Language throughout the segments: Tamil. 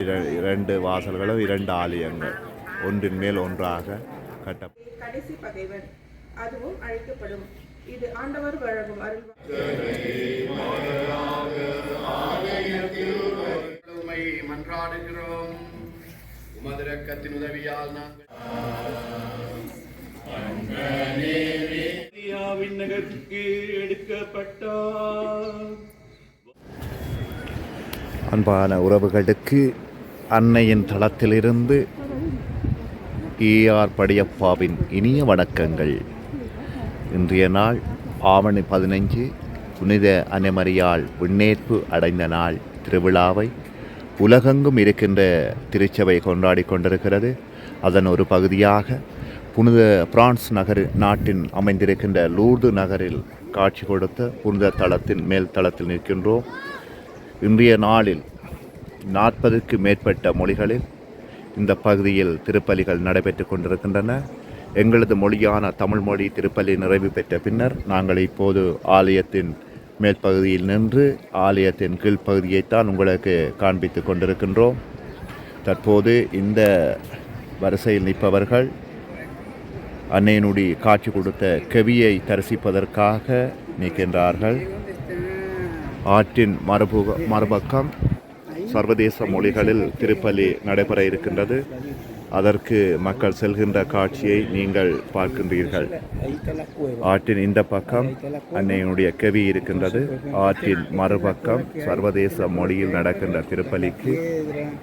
இர- இரண்டு வாசல்களும் இரண்டு ஆலயங்கள். ஒன்றின் மேல் ஒன்றாக கட்ட கடைசி பகைவன். அதுவும் அழைக்கப்படும். இது ஆண்டவர் வழங்கும் அருள். மன்றாடுகிறோம். உதவியால் நாங்கள் இந்தியாவின் நகருக்கு எடுக்கப்பட்டார் அன்பான உறவுகளுக்கு அன்னையின் தளத்திலிருந்து ஏஆர் படியப்பாவின் இனிய வணக்கங்கள். இன்றைய நாள் ஆவணி பதினைஞ்சு புனித அனைமரியால் விண்ணேற்பு அடைந்த நாள் திருவிழாவை உலகெங்கும் இருக்கின்ற திருச்சபை கொண்டாடி கொண்டிருக்கிறது. அதன் ஒரு பகுதியாக புனித பிரான்ஸ் நகர் நாட்டின் அமைந்திருக்கின்ற லூர்து நகரில் காட்சி கொடுத்த புனித தளத்தின் மேல் தளத்தில் நிற்கின்றோம். இன்றைய நாளில் நாற்பதுக்கு மேற்பட்ட மொழிகளில் இந்த பகுதியில் திருப்பலிகள் நடைபெற்று கொண்டிருக்கின்றன. எங்களது மொழியான தமிழ் மொழி திருப்பலி நிறைவு பெற்ற பின்னர் நாங்கள் இப்போது ஆலயத்தின் மேல் பகுதியில் நின்று ஆலயத்தின் கீழ்ப்பகுதியைத்தான் உங்களுக்கு காண்பித்து கொண்டிருக்கின்றோம். தற்போது இந்த வரிசையில் நிற்பவர்கள் அன்னையினுடைய காட்சி கொடுத்த கவியை தரிசிப்பதற்காக நிற்கின்றார்கள். ஆற்றின் மறுபு மறுபக்கம் சர்வதேச மொழிகளில் திருப்பலி நடைபெற இருக்கின்றது. அதற்கு மக்கள் செல்கின்ற காட்சியை நீங்கள் பார்க்கின்றீர்கள். ஆற்றின் இந்த பக்கம் அன்னையினுடைய கவி இருக்கின்றது. ஆற்றின் மறுபக்கம் சர்வதேச மொழியில் நடக்கின்ற திருப்பலிக்கு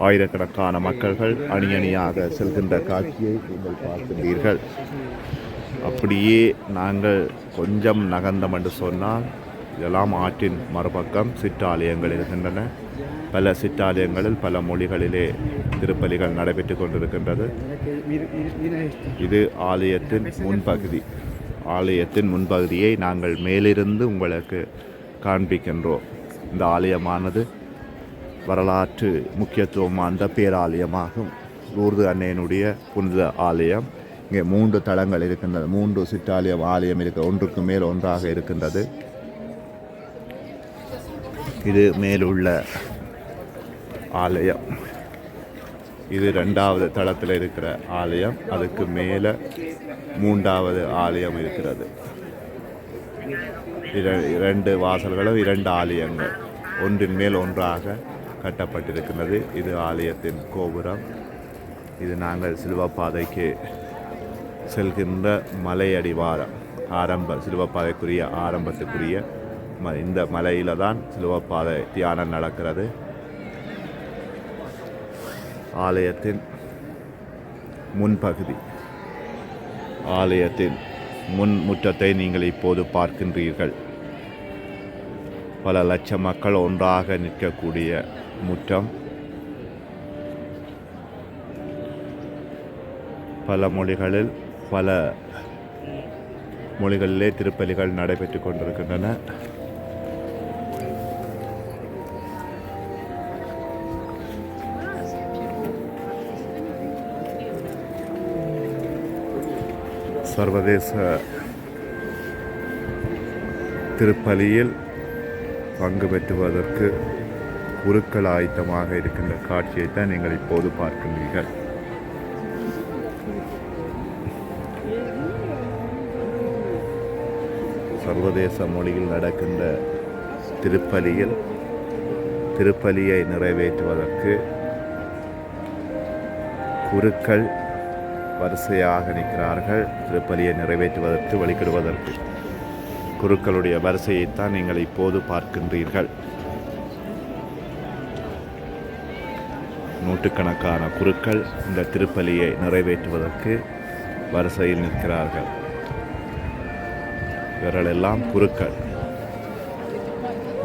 ஆயிரக்கணக்கான மக்கள்கள் அணி அணியாக செல்கின்ற காட்சியை நீங்கள் பார்க்கின்றீர்கள். அப்படியே நாங்கள் கொஞ்சம் நகர்ந்தம் என்று சொன்னால் இதெல்லாம் ஆற்றின் மறுபக்கம் சிற்றாலயங்கள் இருக்கின்றன. பல சிற்றாலயங்களில் பல மொழிகளிலே திருப்பலிகள் நடைபெற்று கொண்டிருக்கின்றது. இது ஆலயத்தின் முன்பகுதி. ஆலயத்தின் முன்பகுதியை நாங்கள் மேலிருந்து உங்களுக்கு காண்பிக்கின்றோம். இந்த ஆலயமானது வரலாற்று முக்கியத்துவம் வாய்ந்த பேராலயமாகும். லூர்து அன்னையனுடைய புனித ஆலயம். இங்கே மூன்று தளங்கள் இருக்கின்றது மூன்று சிற்றாலயம் ஆலயம் இருக்க. ஒன்றுக்கு மேல் ஒன்றாக இருக்கின்றது. இது மேலுள்ள ஆலயம். இது ரெண்டாவது தளத்தில் இருக்கிற ஆலயம். அதுக்கு மேலே மூன்றாவது ஆலயம் இருக்கிறது. இர- இரண்டு வாசல்களும் இரண்டு ஆலயங்கள். ஒன்றின் மேல் ஒன்றாக கட்டப்பட்டிருக்கிறது. இது ஆலயத்தின் கோபுரம். இது நாங்கள் சிலுவப்பாதைக்கு செல்கின்ற மலையடிவாரம். ஆரம்ப சிலுவப்பாதைக்குரிய ஆரம்பத்துக்குரிய ம இந்த மலையில் தான் சிலுவப்பாதை தியானம் நடக்கிறது. ஆலயத்தின் முன்பகுதி. ஆலயத்தின் முன் முற்றத்தை நீங்கள் இப்போது பார்க்கின்றீர்கள். பல லட்சம் மக்கள் ஒன்றாக நிற்கக்கூடிய முற்றம். பல மொழிகளில் பல மொழிகளிலே திருப்பலிகள் நடைபெற்று கொண்டிருக்கின்றன. சர்வதேச திருப்பலியில் பங்கு பெற்றுவதற்கு குருக்கள் ஆயத்தமாக இருக்கின்ற காட்சியை தான் நீங்கள் இப்போது பார்க்கின்றீர்கள். சர்வதேச மொழியில் நடக்கின்ற திருப்பலியில் திருப்பலியை நிறைவேற்றுவதற்கு குருக்கள் வரிசையாக நிற்கிறார்கள். திருப்பலியை நிறைவேற்றுவதற்கு வழிகிடுவதற்கு குருக்களுடைய வரிசையைத்தான் நீங்கள் இப்போது பார்க்கின்றீர்கள். நூற்றுக்கணக்கான குருக்கள் இந்த திருப்பலியை நிறைவேற்றுவதற்கு வரிசையில் நிற்கிறார்கள். இவர்களெல்லாம் குருக்கள்.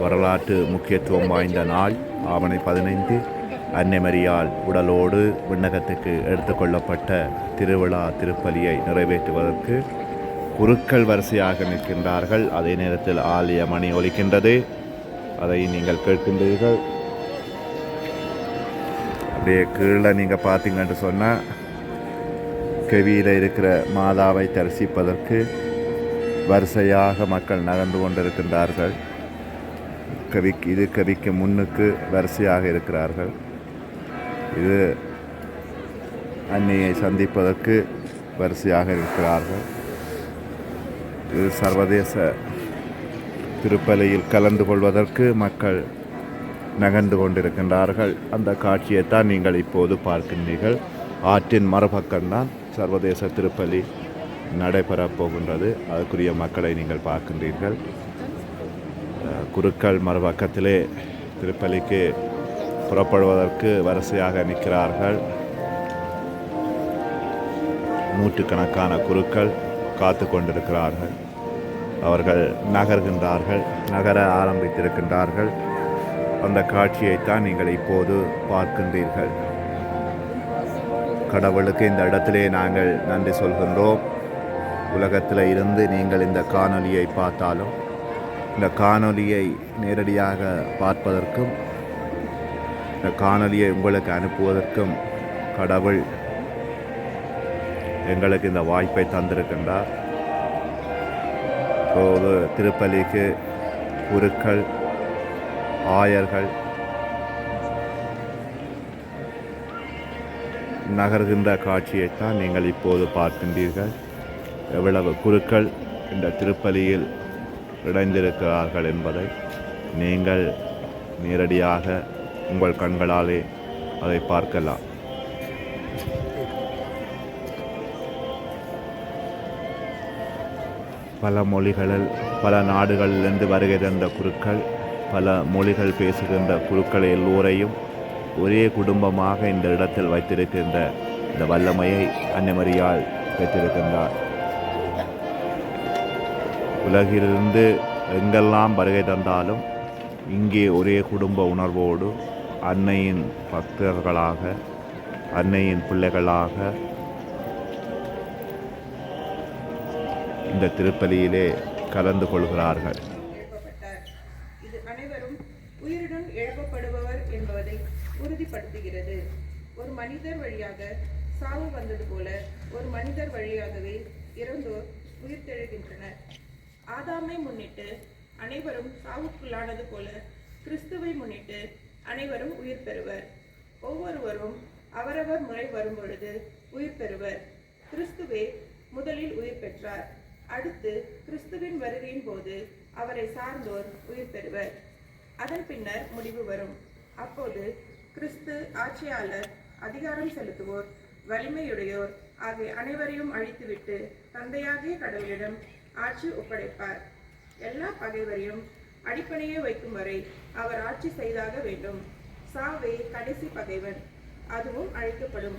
வரலாற்று முக்கியத்துவம் வாய்ந்த நாள் ஆவணை பதினைந்து. அன்னை மரியால் உடலோடு விண்ணகத்துக்கு எடுத்துக்கொள்ளப்பட்ட திருவிழா திருப்பலியை நிறைவேற்றுவதற்கு குருக்கள் வரிசையாக நிற்கின்றார்கள். அதே நேரத்தில் ஆலய மணி ஒலிக்கின்றது. அதை நீங்கள் கேட்கின்றீர்கள். அப்படியே கீழே நீங்கள் பார்த்தீங்கன்னு சொன்னால் கெவியில் இருக்கிற மாதாவை தரிசிப்பதற்கு வரிசையாக மக்கள் நகர்ந்து கொண்டிருக்கின்றார்கள். கவிக்கு இது கவிக்கு முன்னுக்கு வரிசையாக இருக்கிறார்கள். இது அன்னையை சந்திப்பதற்கு வரிசையாக இருக்கிறார்கள். இது சர்வதேச திருப்பலியில் கலந்து கொள்வதற்கு மக்கள் நகர்ந்து கொண்டிருக்கின்றார்கள். அந்த காட்சியைத்தான் நீங்கள் இப்போது பார்க்கின்றீர்கள். ஆற்றின் மறுபக்கம்தான் சர்வதேச திருப்பலி நடைபெறப் போகின்றது. அதற்குரிய மக்களை நீங்கள் பார்க்கின்றீர்கள். குருக்கள் மறுபக்கத்திலே திருப்பலிக்கு புறப்படுவதற்கு வரிசையாக நிற்கிறார்கள். நூற்றுக்கணக்கான குருக்கள் காத்து கொண்டிருக்கிறார்கள். அவர்கள் நகர்கின்றார்கள் நகர ஆரம்பித்திருக்கின்றார்கள். அந்த காட்சியைத்தான் நீங்கள் இப்போது பார்க்கின்றீர்கள். கடவுளுக்கு இந்த இடத்திலே நாங்கள் நன்றி சொல்கின்றோம். உலகத்தில் இருந்து நீங்கள் இந்த காணொலியை பார்த்தாலும் இந்த காணொலியை நேரடியாக பார்ப்பதற்கும் இந்த காணொலியை உங்களுக்கு அனுப்புவதற்கும் கடவுள் எங்களுக்கு இந்த வாய்ப்பை தந்திருக்கின்றார். இப்போது திருப்பலிக்கு குருக்கள் ஆயர்கள் நகர்கின்ற காட்சியைத்தான் நீங்கள் இப்போது பார்க்கின்றீர்கள். எவ்வளவு குருக்கள் இந்த திருப்பலியில் இணைந்திருக்கிறார்கள் என்பதை நீங்கள் நேரடியாக உங்கள் கண்களாலே அதை பார்க்கலாம். பல மொழிகளில் பல நாடுகளிலிருந்து வருகை தந்த குருக்கள் பல மொழிகள் பேசுகின்ற குருக்கள் எல்லோரையும் ஒரே குடும்பமாக இந்த இடத்தில் வைத்திருக்கின்ற இந்த வல்லமையை அன்னமரியால் பெற்றிருக்கின்றார். உலகிலிருந்து எங்கெல்லாம் வருகை தந்தாலும் இங்கே ஒரே குடும்ப உணர்வோடு அன்னையின் பக்தர்களாக அன்னையின் பிள்ளைகளாக இந்த திருப்பலியிலே கலந்து கொள்கிறார்கள். இது அனைவரும் உயிருடன் எழுப்பப்படுபவர் என்பதை உறுதிப்படுத்துகிறது. ஒரு மனிதர் வழியாக சாவு வந்தது போல ஒரு மனிதர் வழியாகவே இறந்தோர் உயிர்த்தெழுகின்றனர். ஆதாமை முன்னிட்டு அனைவரும் சாவுக்குள்ளானது போல கிறிஸ்துவை முன்னிட்டு அனைவரும் உயிர் பெறுவர். ஒவ்வொருவரும் அவரவர் முறை வரும் பொழுது உயிர் பெறுவர். கிறிஸ்துவே முதலில் உயிர் பெற்றார். அடுத்து கிறிஸ்துவின் வருகையின் போது அவரை சார்ந்தோர் உயிர் பெறுவர். அதன் பின்னர் முடிவு வரும். அப்போது கிறிஸ்து ஆட்சியாளர் அதிகாரம் செலுத்துவோர் வலிமையுடையோர் ஆகிய அனைவரையும் அழித்துவிட்டு தந்தையாகிய கடவுளிடம் ஆட்சி ஒப்படைப்பார். எல்லா பகைவரையும் அடிப்படையே வைக்கும் வரை அவர் ஆட்சி செய்தாக வேண்டும். சாவே கடைசி பகைவன் அதுவும் அழைக்கப்படும்.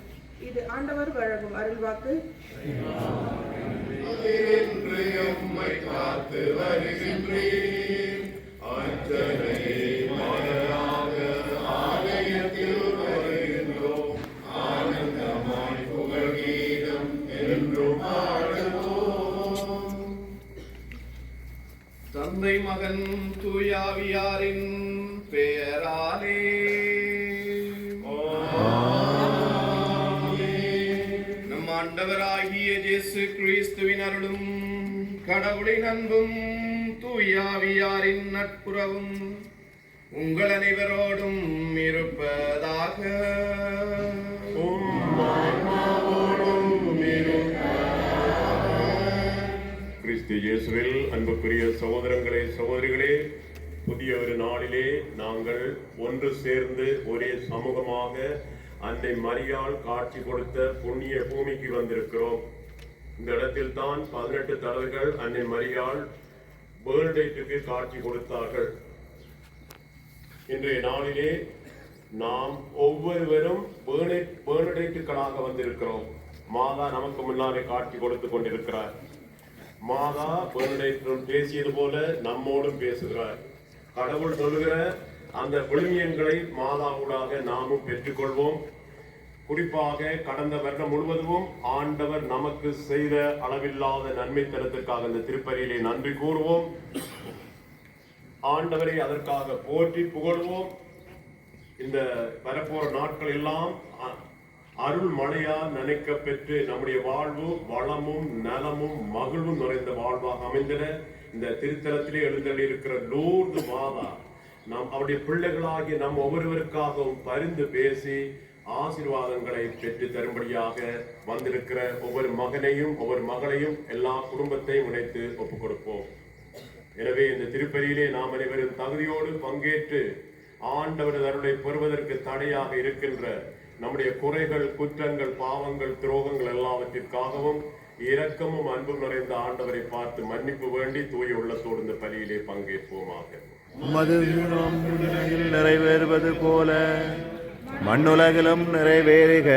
இது ஆண்டவர் வழங்கும் அருள்வாக்கு. கிறிஸ்து இயேசுவில் அன்புக்குரிய சகோதரங்களே சகோதரிகளே புதிய ஒரு நாளிலே நாங்கள் ஒன்று சேர்ந்து ஒரே சமூகமாக அன்னை மரியால் காட்சி கொடுத்த புண்ணிய பூமிக்கு வந்திருக்கிறோம். இந்த இடத்தில் தான் பதினெட்டு தலைவர்கள் அன்னை மரியால் வேர்ல்டேட்டுக்கு காட்சி கொடுத்தார்கள். இன்றைய நாளிலே நாம் ஒவ்வொருவரும் பேர்டேட்டுகளாக வந்திருக்கிறோம். மாதா நமக்கு முன்னாலே காட்சி கொடுத்து கொண்டிருக்கிறார். மாதா பெருடைத்துடன் பேசியது போல நம்மோடும் பேசுகிறார். கடவுள் சொல்லுகிற அந்த விழுமியங்களை மாதாவூடாக நாமும் பெற்றுக்கொள்வோம். குறிப்பாக கடந்த வருடம் முழுவதும் ஆண்டவர் நமக்கு செய்த அளவில்லாத நன்மை தரத்திற்காக இந்த திருப்பலியிலே நன்றி கூறுவோம். ஆண்டவரை அதற்காக போற்றி புகழ்வோம். இந்த வரப்போற நாட்கள் எல்லாம் அருள் மழையால் நினைக்க பெற்று நம்முடைய வாழ்வு வளமும் நலமும் மகிழ்வும் நிறைந்த வாழ்வாக அமைந்தன. இந்த திருத்தலத்திலே எழுந்தள்ளி இருக்கிற லூர்து மாதா நாம் அவருடைய பிள்ளைகளாகிய நம் ஒவ்வொருவருக்காகவும் பரிந்து பேசி ஆசீர்வாதங்களை பெற்று தரும்படியாக வந்திருக்கிற ஒவ்வொரு மகனையும் ஒவ்வொரு மகளையும் எல்லா குடும்பத்தையும் இணைத்து ஒப்புக் கொடுப்போம் எனவே இந்த திருப்பதியிலே நாம் அனைவரும் தகுதியோடு பங்கேற்று ஆண்டவரது அருளை பெறுவதற்கு தடையாக இருக்கின்ற நம்முடைய குறைகள் குற்றங்கள் பாவங்கள் துரோகங்கள் எல்லாவற்றிற்காகவும் இரக்கமும் அன்பும் நிறைந்த ஆண்டவரை பார்த்து மன்னிப்பு வேண்டி தூய உள்ளத்தோடு இந்த பலியிலே பங்கேற்போமாக. உமது நிறைவேறுவது போல மண்ணுலகிலும் நிறைவேறுக.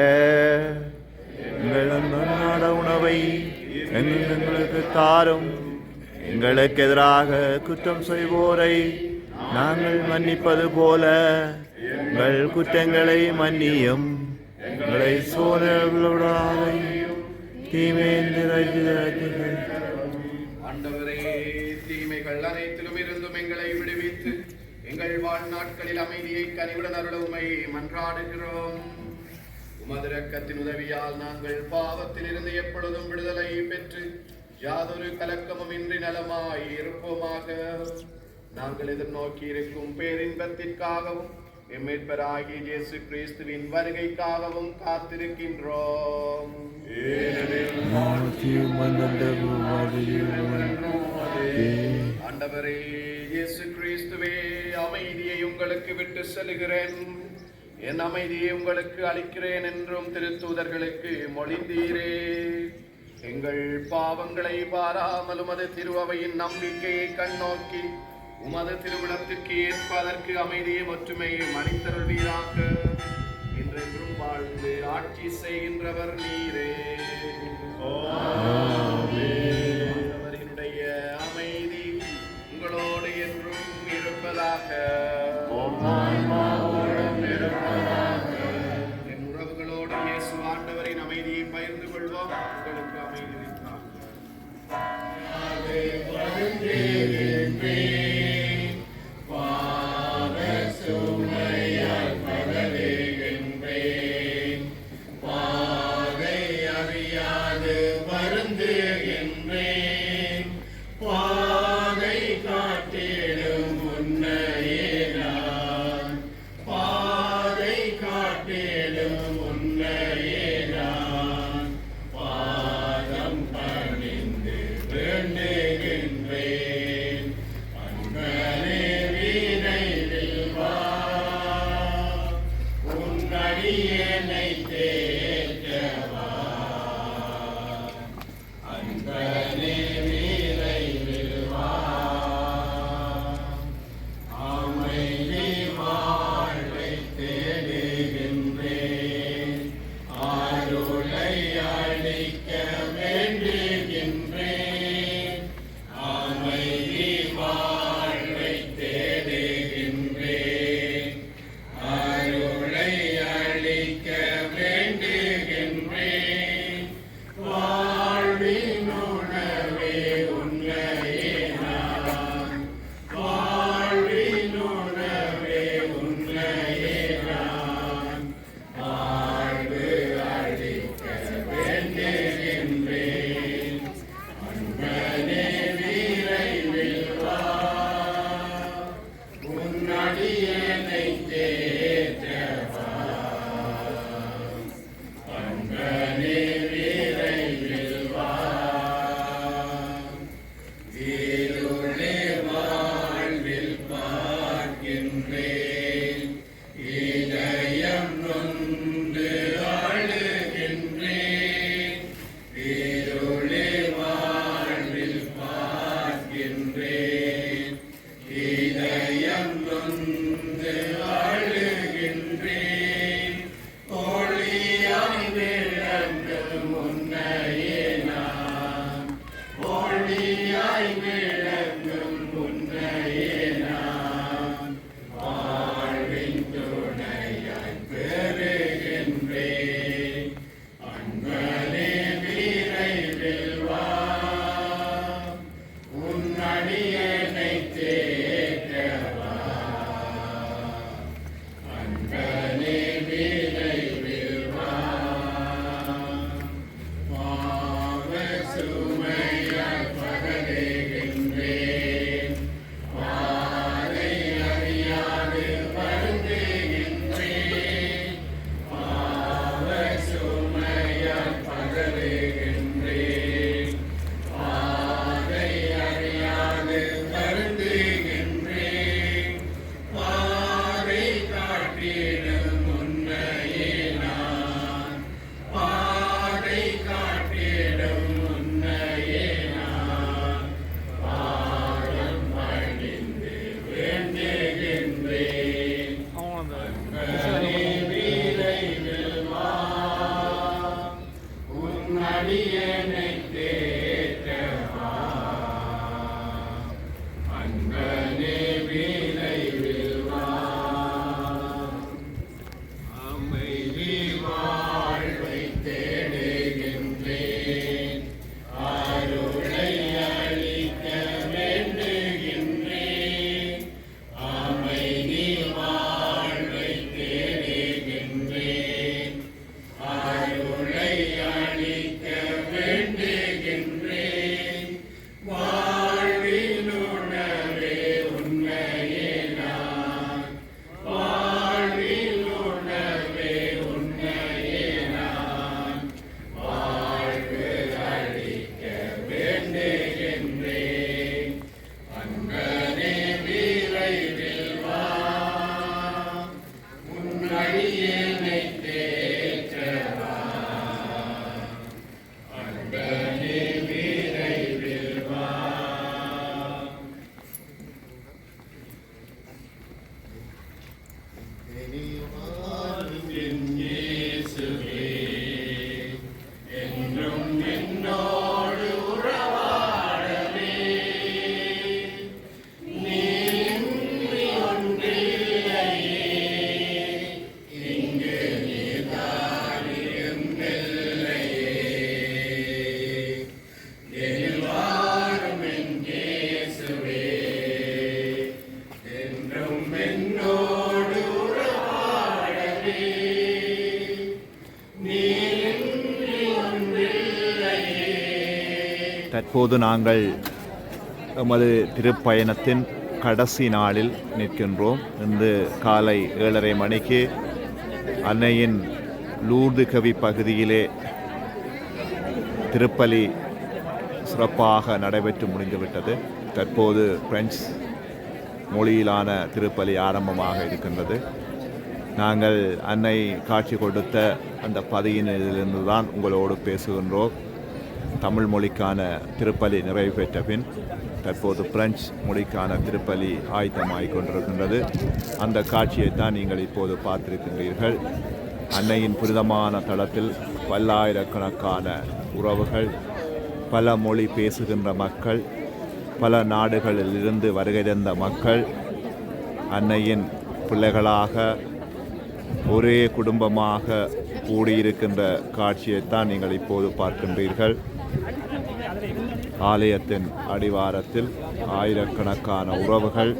எங்கள் அன்றாட உணவை எங்கள் எங்களுக்கு தாரும். எங்களுக்கு எதிராக குற்றம் செய்வோரை நாங்கள் மன்னிப்பது போல எங்கள் குற்றங்களை மன்னியும். எங்களை சோழர்களோடாதையும் தீமேந்திர ஆண்டவரே தீமைகள் அனைத்திலும் இருந்தும் எங்களை விடுவித்து எங்கள் வாழ்நாட்களில் அமைதியை கனிவுடன் அருள உமை மன்றாடுகிறோம். உமது ரக்கத்தின் உதவியால் நாங்கள் பாவத்தில் இருந்து எப்பொழுதும் விடுதலை பெற்று யாதொரு கலக்கமும் இன்றி நலமாய் இருப்போமாக. நாங்கள் எதிர்நோக்கி இருக்கும் பேரின்பத்திற்காகவும் எம்மீட்பராகிய இயேசு கிறிஸ்துவின் வருகைக்காகவும் காத்திருக்கின்றோம். ஆண்டவரே இயேசு கிறிஸ்துவே அமைதியை உங்களுக்கு விட்டு செல்கிறேன் என் அமைதியை உங்களுக்கு அளிக்கிறேன் என்றும் திருத்தூதர்களுக்கு மொழிந்தீரே. எங்கள் பாவங்களை பாராமல் உமது திருவவையின் நம்பிக்கையை கண்ணோக்கி உமது திருவிழத்திற்கு ஏற்ப அதற்கு அமைதியை ஒற்றுமையை மணித்தருள்வீராக என்றென்றும் வாழ்ந்து ஆட்சி செய்கின்றவர் நீரே. ஓ to me. இப்போது நாங்கள் எமது திருப்பயணத்தின் கடைசி நாளில் நிற்கின்றோம். இன்று காலை ஏழரை மணிக்கு அன்னையின் லூர்து கவி பகுதியிலே திருப்பலி சிறப்பாக நடைபெற்று முடிந்துவிட்டது. தற்போது பிரெஞ்சு மொழியிலான திருப்பலி ஆரம்பமாக இருக்கின்றது. நாங்கள் அன்னை காட்சி கொடுத்த அந்த பதியினிலிருந்து தான் உங்களோடு பேசுகின்றோம். தமிழ் மொழிக்கான திருப்பலி நிறைவு பெற்ற பின் தற்போது பிரெஞ்சு மொழிக்கான திருப்பலி ஆயத்தமாகிக் கொண்டிருக்கின்றது. அந்த காட்சியை தான் நீங்கள் இப்போது பார்த்திருக்கின்றீர்கள். அன்னையின் புனிதமான தளத்தில் பல்லாயிரக்கணக்கான உறவுகள் பல மொழி பேசுகின்ற மக்கள் பல நாடுகளில் இருந்து வருகை தந்த மக்கள் அன்னையின் பிள்ளைகளாக ஒரே குடும்பமாக கூடியிருக்கின்ற காட்சியைத்தான் நீங்கள் இப்போது பார்க்கின்றீர்கள். ஆலயத்தின் அடிவாரத்தில் ஆயிரக்கணக்கான உறவுகள்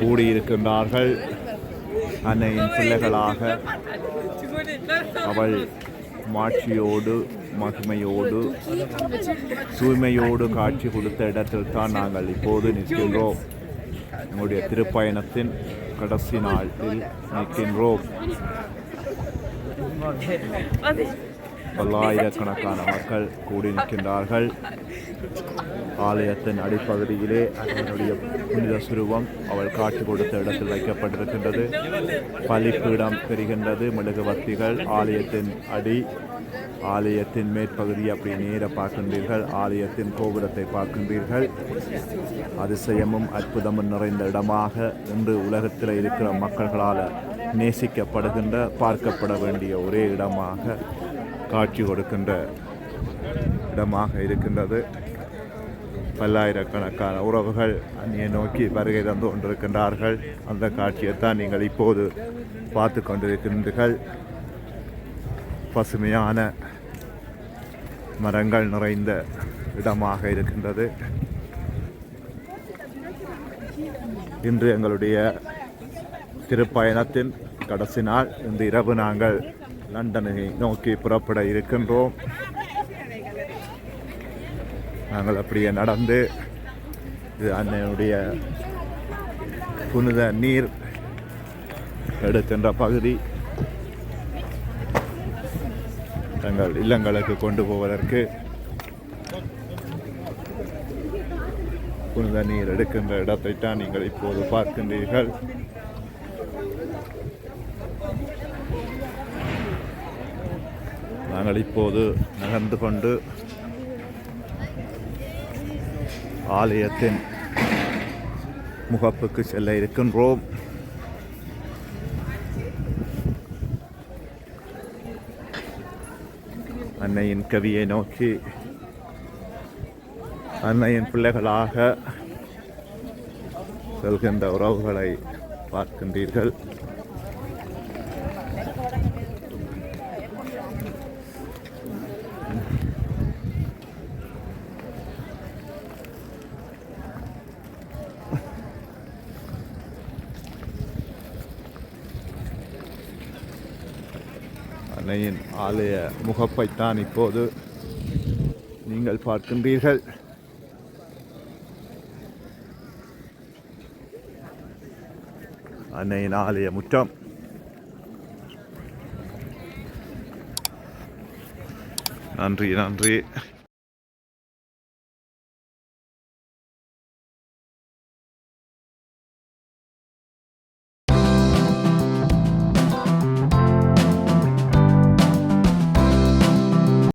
கூடியிருக்கின்றார்கள். அன்னையின் பிள்ளைகளாக அவள் மாட்சியோடு மகிமையோடு தூய்மையோடு காட்சி கொடுத்த இடத்தில் தான் நாங்கள் இப்போது நிற்கின்றோம். எங்களுடைய திருப்பயணத்தின் கடைசி நாளில் நிற்கின்றோம். பல்லாயிரக்கணக்கான மக்கள் கூடி நிற்கின்றார்கள். ஆலயத்தின் அடிப்பகுதியிலே அதனுடைய புனித சுருவம் அவள் காட்சி கொடுத்த இடத்தில் வைக்கப்பட்டிருக்கின்றது. பலிப்பீடம் பெறுகின்றது மெழுகுவர்த்திகள். ஆலயத்தின் அடி ஆலயத்தின் மேற்பகுதி அப்படி நேர பார்க்கின்றீர்கள். ஆலயத்தின் கோபுரத்தை பார்க்கின்றீர்கள். அதிசயமும் அற்புதமும் நிறைந்த இடமாக இன்று உலகத்தில் இருக்கிற மக்கள்களால் நேசிக்கப்படுகின்ற பார்க்கப்பட வேண்டிய ஒரே இடமாக காட்சி கொடுக்கின்ற இடமாக இருக்கின்றது. பல்லாயிரக்கணக்கான உறவுகள் அந்நியை நோக்கி வருகை தந்து கொண்டிருக்கின்றார்கள். அந்த காட்சியைத்தான் நீங்கள் இப்போது பார்த்து கொண்டிருக்கின்றீர்கள். பசுமையான மரங்கள் நிறைந்த இடமாக இருக்கின்றது. இன்று எங்களுடைய திருப்பயணத்தின் கடைசி நாள். இந்த இரவு நாங்கள் லண்டனை நோக்கி புறப்பட இருக்கின்றோம். நாங்கள் அப்படியே நடந்து இது அன்னையுடைய புனித நீர் எடுக்கின்ற பகுதி. தங்கள் இல்லங்களுக்கு கொண்டு போவதற்கு புனித நீர் எடுக்கின்ற இடத்தை தான் நீங்கள் இப்போது பார்க்கின்றீர்கள். நாங்கள் இப்போது நகர்ந்து கொண்டு ஆலயத்தின் முகப்புக்கு செல்ல இருக்கின்றோம். அன்னையின் கவியை நோக்கி அன்னையின் பிள்ளைகளாக செல்கின்ற உறவுகளை பார்க்கின்றீர்கள். அன்னையின் ஆலய முகப்பைத்தான் இப்போது நீங்கள் பார்க்கின்றீர்கள். அன்னையின் ஆலய முற்றம். நன்றி நன்றி.